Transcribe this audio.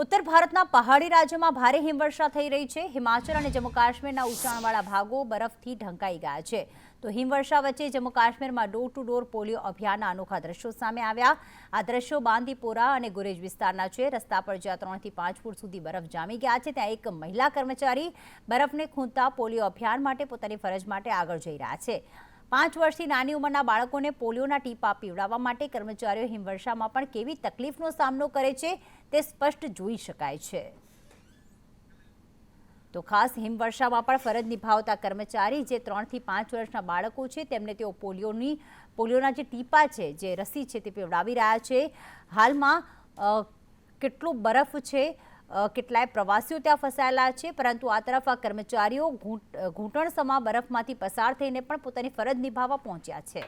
ઉત્તર ભારતના પહાડી રાજ્યોમાં ભારે હિમવર્ષા થઈ રહી છે. હિમાચલ અને જમ્મુ કાશ્મીરના ઉંચાણવાળા ભાગો બરફથી ઢંકાઈ ગયા છે. તો હિમવર્ષા વચ્ચે જમ્મુ કાશ્મીરમાં ડોર ટુ ડોર પોલિયો અભિયાનના અનોખા દ્રશ્યો સામે આવ્યા. આ દ્રશ્યો બાંદીપોરા અને ગુરેજ વિસ્તારના છે. રસ્તા પર જ્યાં ત્રણથી પાંચ ફૂટ સુધી બરફ જામી ગયા છે, ત્યાં એક મહિલા કર્મચારી બરફને ખૂંદતા પોલિયો અભિયાન માટે પોતાની ફરજ માટે આગળ જઈ રહ્યા છે. પાંચ વર્ષથી નાની ઉંમરના બાળકોને પોલિયોના ટીપા પીવડાવવા માટે કર્મચારીઓ હિમવર્ષામાં પણ કેવી તકલીફનો સામનો કરે છે તે સ્પષ્ટ જોઈ શકાય છે. તો ખાસ હિમવર્ષામાં પણ ફરજ નિભાવતા કર્મચારી જે ત્રણથી પાંચ વર્ષના બાળકો છે, તેમને તેઓ પોલિયોની, પોલિયોના જે ટીપા છે, જે રસી છે તે પીવડાવી રહ્યા છે. હાલમાં કેટલો બરફ છે કેટલાય પ્રવાસીઓ ત્યાં ફસાયેલા છે, પરંતુ આ તરફ આ કર્મચારીઓ ઘૂંટ ઘૂંટણ બરફમાંથી પસાર થઈને પણ પોતાની ફરજ નિભાવવા પહોંચ્યા છે.